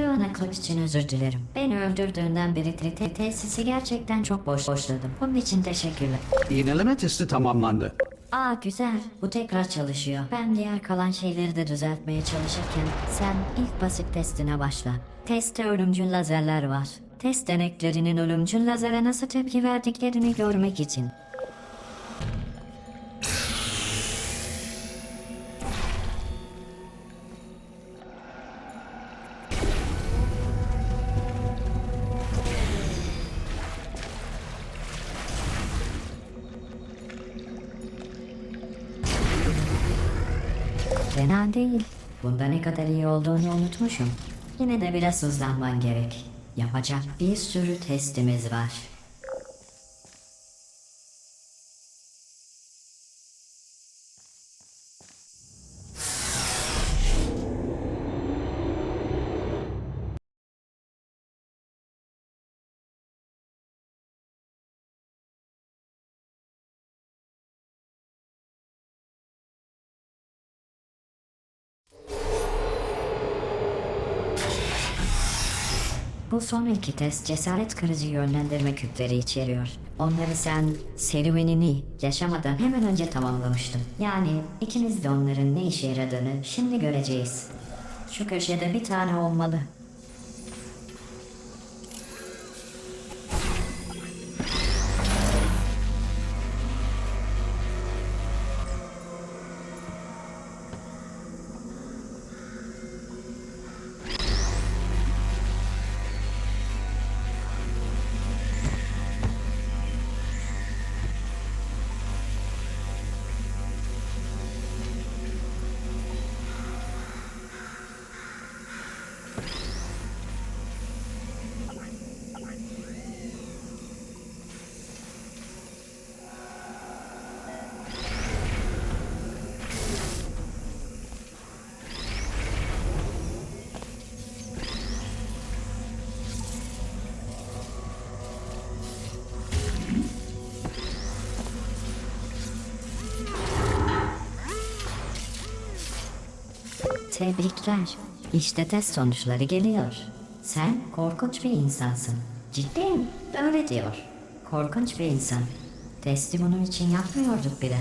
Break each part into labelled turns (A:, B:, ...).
A: Leona Clark için özür dilerim. Beni öldürdüğünden beri te- tesisi gerçekten çok boş boşladım. Bunun için teşekkürler.
B: İğneleme testi tamamlandı.
A: Aa güzel. Bu tekrar çalışıyor. Ben diğer kalan şeyleri de düzeltmeye çalışırken sen ilk basit testine başla. Testte ölümcül lazerler var. Test deneklerinin ölümcül lazere nasıl tepki verdiklerini görmek için. Fena değil. Bunda ne kadar iyi olduğunu unutmuşum. Yine de biraz hızlanman gerek. Yapacak bir sürü testimiz var. Bu son iki test cesaret kırıcı yönlendirme küpleri içeriyor. Onları sen serüvenini yaşamadan hemen önce tamamlamıştın. Yani ikimiz de onların ne işe yaradığını şimdi göreceğiz. Şu köşede bir tane olmalı. Tebrikler. İşte test sonuçları geliyor. Sen korkunç bir insansın. Ciddi mi? Öyle diyor. Korkunç bir insan. Testi bunun için yapmıyorduk bile.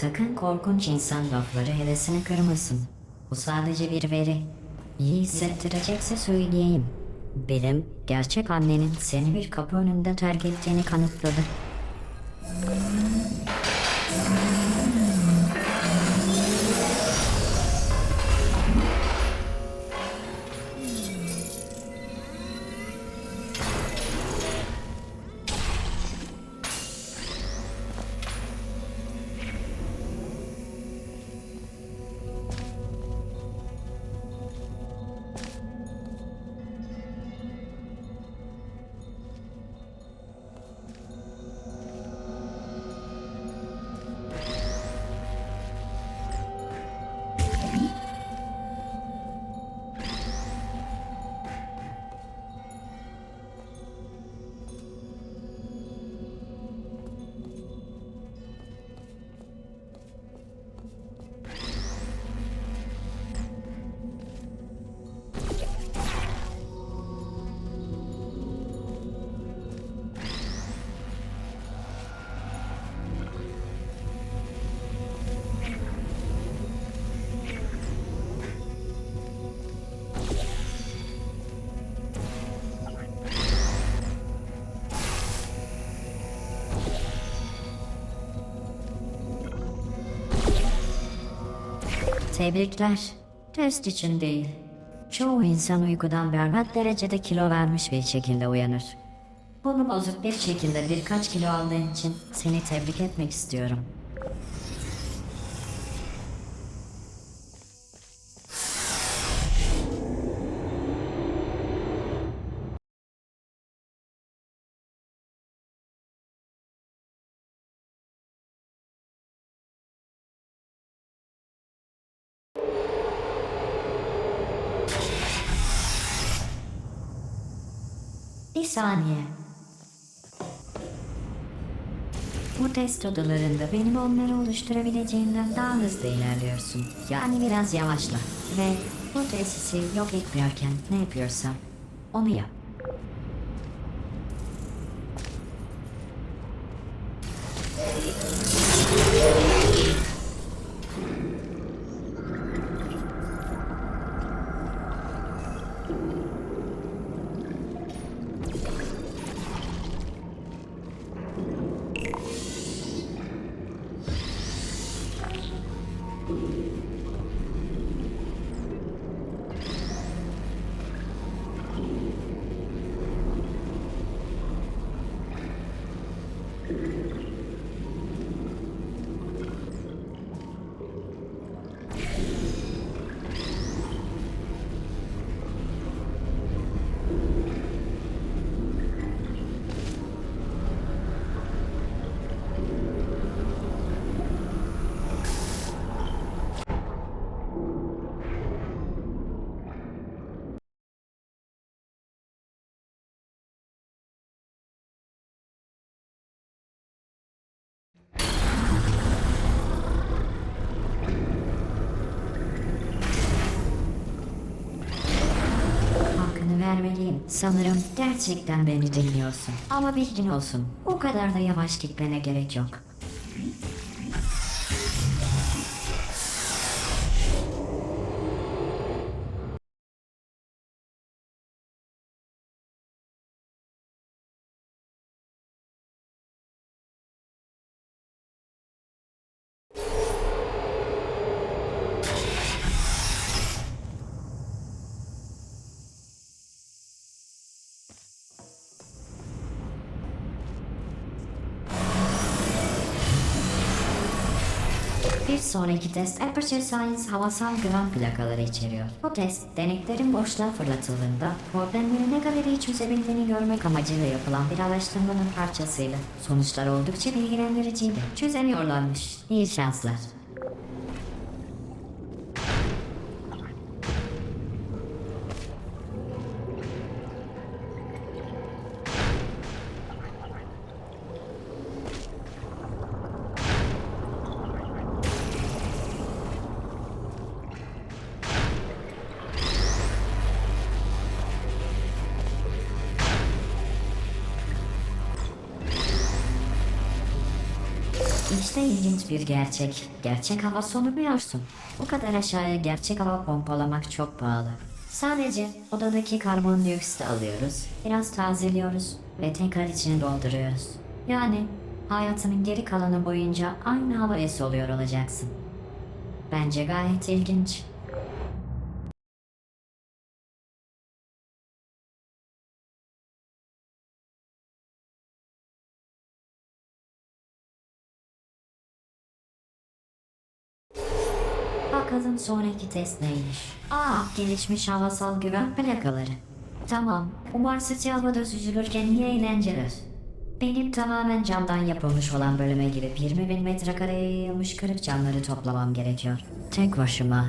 A: Sakın korkunç insan lafları hevesini kırmasın. Bu sadece bir veri. İyi hissettirecekse söyleyeyim. Bilim, gerçek annenin seni bir kapı önünde terk ettiğini kanıtladı. Tebrikler. Test için değil. Çoğu insan uykudan berbat derecede kilo vermiş bir şekilde uyanır. Bunu bozup bir şekilde birkaç kilo aldığın için seni tebrik etmek istiyorum. Bir saniye. Bu test odalarında benim onları oluşturabileceğimden daha hızlı ilerliyorsun. Yani biraz yavaşla. Ve bu tesisi yok etmiyorken ne yapıyorsam onu yap. Vermeliyim. Sanırım gerçekten beni dinliyorsun. Ama bilgin olsun. O kadar da yavaş gitmene gerek yok. Bir sonraki test Aperture Science havasal güven plakaları içeriyor. Bu test deneklerin boşluğa fırlatıldığında problemleri ne kadar iyi çözebildiğini görmek amacıyla yapılan bir araştırmanın parçasıydı. Sonuçlar oldukça bilgilendiriciydi. Çözemiyorlarmış. İyi şanslar. İşte ilginç bir gerçek. Gerçek hava solumuyorsun. Bu kadar aşağıya gerçek hava pompalamak çok pahalı. Sadece odadaki karbondioksit alıyoruz, biraz tazeliyoruz ve tekrar içine dolduruyoruz. Yani hayatının geri kalanı boyunca aynı havaya soluyor olacaksın. Bence gayet ilginç. Bakalım sonraki test neymiş? Aa, gelişmiş havasal güven plakaları. Tamam, umarsız havada süzülürken iyi eğlenceler. Benim tamamen camdan yapılmış olan bölüme girip 20 bin metrekareye yayılmış kırık camları toplamam gerekiyor. Tek başıma.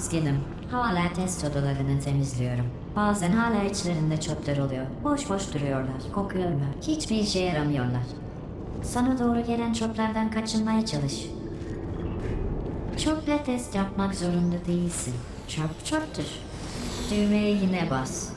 A: Üzgünüm. Hala test odalarını temizliyorum. Bazen hala içlerinde çöpler oluyor. Boş boş duruyorlar. Kokuyorlar. Hiçbir işe yaramıyorlar. Sana doğru gelen çöplerden kaçınmaya çalış. Çöple test yapmak zorunda değilsin. Çöp çöptür. Düğmeye yine bas.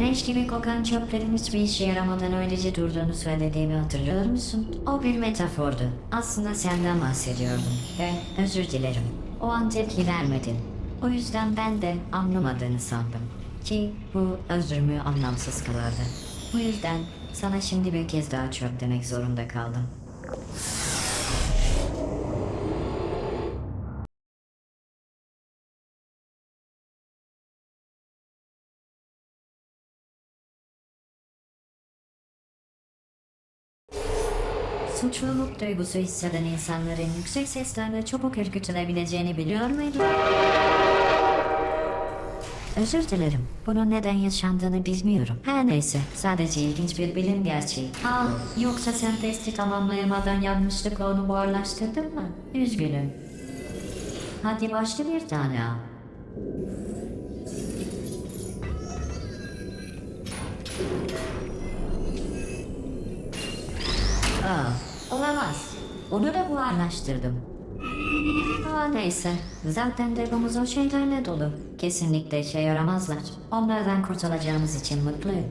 A: Leş gibi kokan çöplerin hiçbir işe yaramadan öylece durduğunu söylediğimi hatırlıyor musun? O bir metafordu. Aslında senden bahsediyordum. Ve özür dilerim. O an tepki vermedin. O yüzden ben de anlamadığını sandım. Ki bu özrümü anlamsız kılardı. Bu yüzden sana şimdi bir kez daha çöp demek zorunda kaldım. Suçluluk duygusu hisseden insanların yüksek seslerle çabuk ürkütülebileceğini biliyor muydun? Özür dilerim. Bunun neden yaşandığını bilmiyorum. Her neyse. Sadece ilginç bir bilim gerçeği. Aa, yoksa sen testi tamamlayamadan yanlışlıkla onu buharlaştırdın mı? Üzgünüm. Hadi başla bir tane al. Onu da buharlaştırdım. Aa neyse. Zaten depomuz o şeylerle dolu. Kesinlikle işe yaramazlar. Onlardan kurtulacağımız için mutluyum.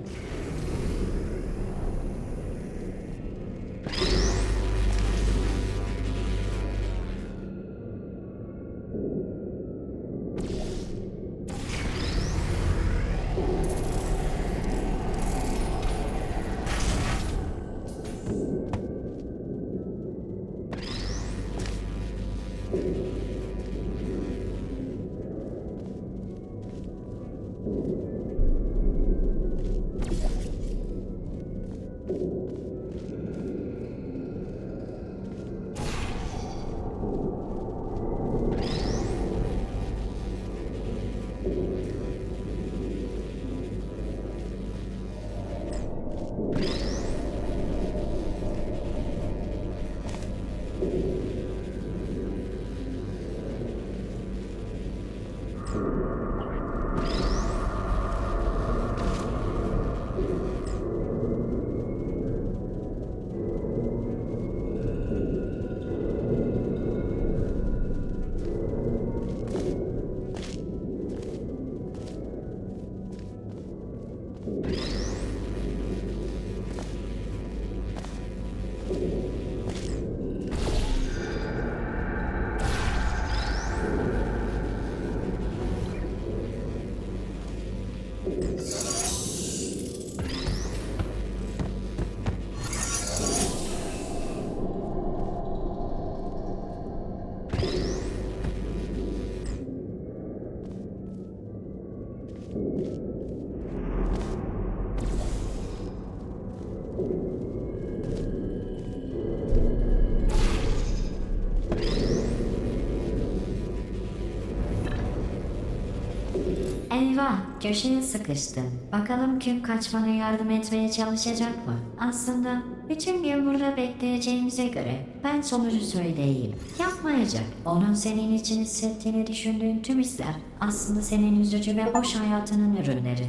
A: Eyvah! köşeye sıkıştın. Bakalım kim kaçmana yardım etmeye çalışacak mı? Aslında bütün gün burada bekleyeceğimize göre ben sonucu söyleyeyim. Yapmayacak. Onun senin için hissettiğini düşündüğün tüm hisler aslında senin üzücü ve boş hayatının ürünleri.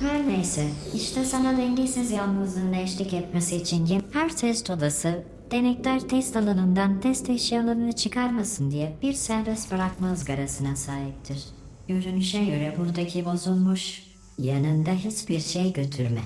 A: Her neyse, işte sana dengesiz yalnızlığın eşlik etmesi için her test odası denekler test alanından test eşyalarını çıkarmasın diye bir serbest bırakma ızgarasına sahiptir. Görünüşe göre buradaki bozulmuş, yanında hiçbir şey götürme.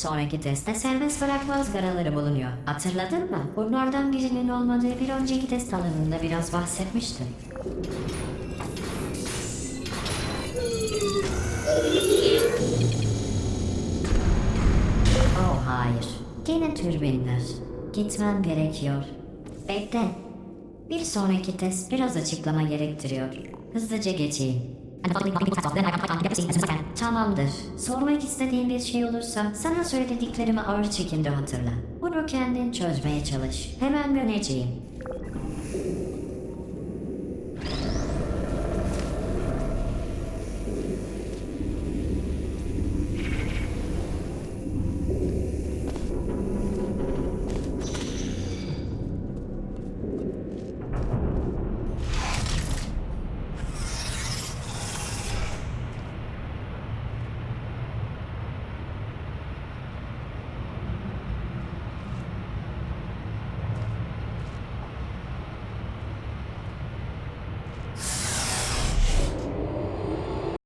A: Sonraki testte serbest bırakma ızgaraları bulunuyor. Hatırladın mı? Bunlardan birinin olmadığı bir önceki test alanında biraz bahsetmiştim. Oh hayır. Yine türbinler. Gitmem gerekiyor. Bekle. Bir sonraki test biraz açıklama gerektiriyor. Hızlıca geçeyim. Tamamdır. Sormak istediğin bir şey olursa sana söylediklerimi ağır çekimde hatırla. Bunu kendin çözmeye çalış. Hemen döneceğim.